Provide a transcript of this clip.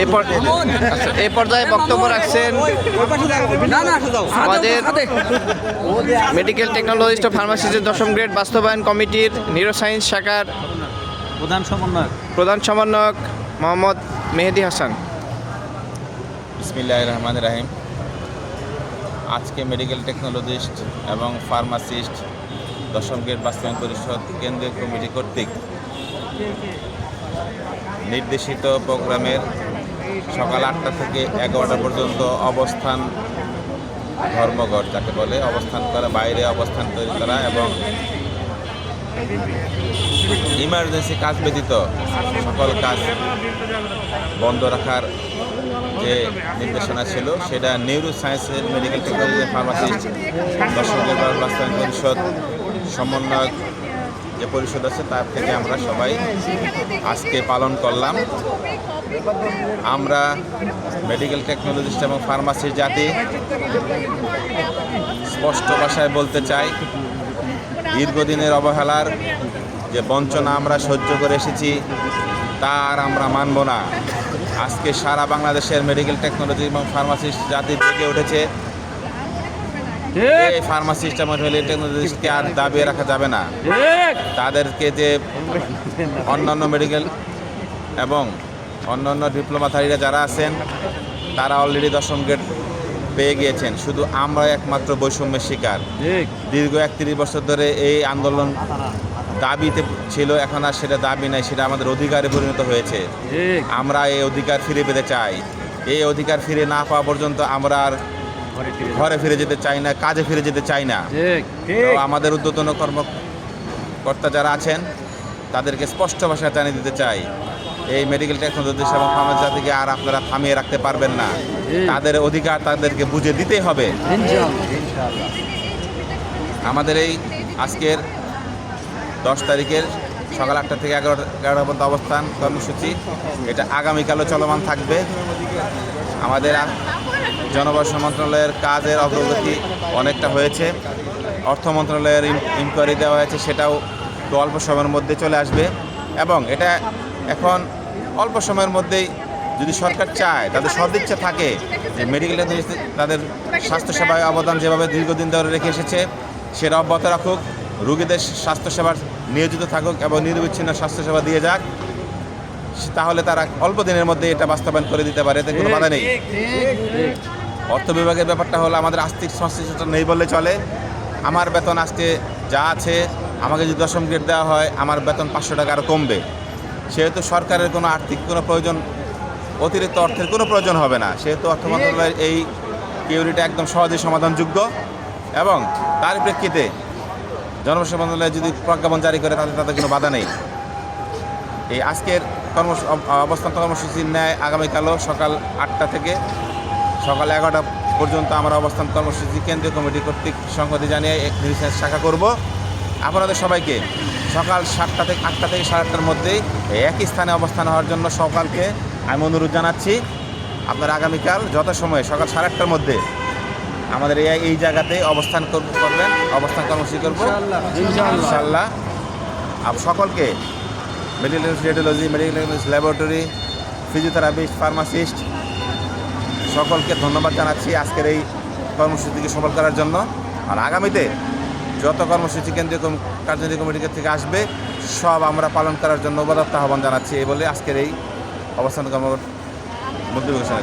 এই পর্যায়ে বক্তব্য রাখছেন আমাদের মেডিকেল টেকনোলজিস্ট ও ফার্মাসিস্টের দশম গ্রেড বাস্তবায়ন কমিটির নিউরো সায়েন্স শাখার প্রধান সমন্বয়ক। প্রধান সমন্বয়ক মোহাম্মদ মেহেদি হাসান। বিসমিল্লাহ রহমান রাহিম। আজকে মেডিকেল টেকনোলজিস্ট এবং ফার্মাসিস্ট দশম গ্রেড বাস্তবায়ন পরিষদ কেন্দ্রীয় কমিটি কর্তৃক নির্দেশিত প্রোগ্রামের সকাল আটটা থেকে এগারোটা পর্যন্ত অবস্থান ধর্মঘট যাকে বলে, অবস্থান করা, বাইরে অবস্থান তৈরি করা এবং ইমার্জেন্সি কাজ ব্যতীত সকল কাজ বন্ধ রাখার যে নির্দেশনা ছিল, সেটা নিউরো সায়েন্সের মেডিকেল টেকনোলজি ফার্মাসিস্ট দর্শক বিভাগ বাস্তবায়ন পরিষদ, সমন্বয়ক যে পরিষদ আছে, তার থেকে আমরা সবাই আজকে পালন করলাম। আমরা মেডিকেল টেকনোলজিস্ট এবং ফার্মাসিস্ট জাতি, স্পষ্ট ভাষায় বলতে চাই, দীর্ঘদিনের অবহেলার যে বঞ্চনা আমরা সহ্য করে এসেছি, তার আমরা মানব না। আজকে সারা বাংলাদেশের মেডিকেল টেকনোলজি এবং ফার্মাসিস্ট জাতি জেগে উঠেছে। এই ফার্মাসিস্ট মেডিকেল টেকনোলজিস্টকে আর দাবিয়ে রাখা যাবে না। তাদেরকে যে অন্যান্য মেডিকেল এবং অন্যান্য ডিপ্লোমাধারীরা যারা আছেন তারা অলরেডি দশম গ্রেড পেয়ে গিয়েছেন। শুধু আমরা একমাত্র বৈষম্যের শিকার। দীর্ঘ একত্রিশ বছর ধরে এই আন্দোলন দাবিতে ছিল এখন আর সেটা দাবি নাই সেটা আমাদের অধিকারে পরিণত হয়েছে। আমরা এই অধিকার ফিরে পেতে চাই। এই অধিকার ফিরে না পাওয়া পর্যন্ত আমরা আর ঘরে ফিরে যেতে চাই না কাজে ফিরে যেতে চাই না। আমাদের উদ্যতন কর্মকর্তা যারা আছেন তাদেরকে স্পষ্ট ভাষায় জানিয়ে দিতে চাই এই মেডিকেল টেকনোলজি এবং ফার্মাসি জাতিকে আর আপনারা থামিয়ে রাখতে পারবেন না। তাদের অধিকার তাদেরকে বুঝে দিতেই হবে। আমাদের এই আজকের দশ তারিখের সকাল আটটা থেকে এগারোটা এগারোটা পর্যন্ত অবস্থান কর্মসূচি। এটা আগামীকালও চলমান থাকবে। আমাদের জনবসন মন্ত্রণালয়ের কাজের অগ্রগতি অনেকটা হয়েছে। অর্থ মন্ত্রণালয়ের ইনকোয়ারি দেওয়া হয়েছে, সেটাও অল্প সময়ের মধ্যে চলে আসবে। এবং এটা এখন অল্প সময়ের মধ্যেই যদি সরকার চায়, তাদের সদিচ্ছা থাকে যে মেডিকেল তাদের স্বাস্থ্যসেবায় অবদান যেভাবে দীর্ঘদিন ধরে রেখে এসেছে, সেটা অব্যাহত রাখুক, রুগীদের স্বাস্থ্যসেবার নিয়োজিত থাকুক এবং নিরবিচ্ছিন্ন স্বাস্থ্যসেবা দিয়ে যাক, তাহলে তারা অল্প দিনের মধ্যে এটা বাস্তবায়ন করে দিতে পারে, এতে কোনো বাধা নেই। অর্থ বিভাগের ব্যাপারটা হলো আমাদের আর্থিক সংশ্লিষ্টতা নেই বললে চলে। আমার বেতন আজকে যা আছে, আমাকে যদি দশম গ্রেড দেওয়া হয়, আমার বেতন পাঁচশো টাকা আরও কমবে। সেহেতু সরকারের কোনো আর্থিক কোনো প্রয়োজন, অতিরিক্ত অর্থের কোনো প্রয়োজন হবে না। সেহেতু অর্থ মন্ত্রণালয়ের এই কিউরিটা একদম সহজেই সমাধানযোগ্য। এবং তার প্রেক্ষিতে জনবসন মন্ত্রণালয় যদি প্রজ্ঞাপন জারি করে তাতে তাদের কোনো বাধা নেই। এই আজকের কর্ম অবস্থান কর্মসূচির ন্যায় আগামীকালও সকাল আটটা থেকে সকাল এগারোটা পর্যন্ত আমরা অবস্থান কর্মসূচি কেন্দ্রীয় কমিটি কর্তৃক সংহতি জানিয়ে এক নির্দেশ শাখা করব। আপনাদের সবাইকে সকাল সাতটা থেকে আটটা থেকে সাড়ে আটটার মধ্যেই একই স্থানে অবস্থান হওয়ার জন্য সকালকে আমি অনুরোধ জানাচ্ছি আপনারা আগামীকাল যত সময় সকাল সাড়ে আটটার মধ্যে আমাদের এই এই জায়গাতে অবস্থান কর- করবেন অবস্থান কর্মসূচি করব। ইনশাল্লাহ সকলকে medical radiology medical laboratory physiotherapist pharmacist সকলকে ধন্যবাদ জানাচ্ছি আজকের এই কর্মসূচিকে সফল করার জন্য। আর আগামীতে যত কর্মসূচি কেন্দ্রীয় কার্যনির্বাহী কমিটি থেকে আসবে, সব আমরা পালন করার জন্য উপদত্ত আহ্বান জানাচ্ছি। এই বলে আজকের এই অবস্থান কর্ম মন্ত্রী ঘোষণা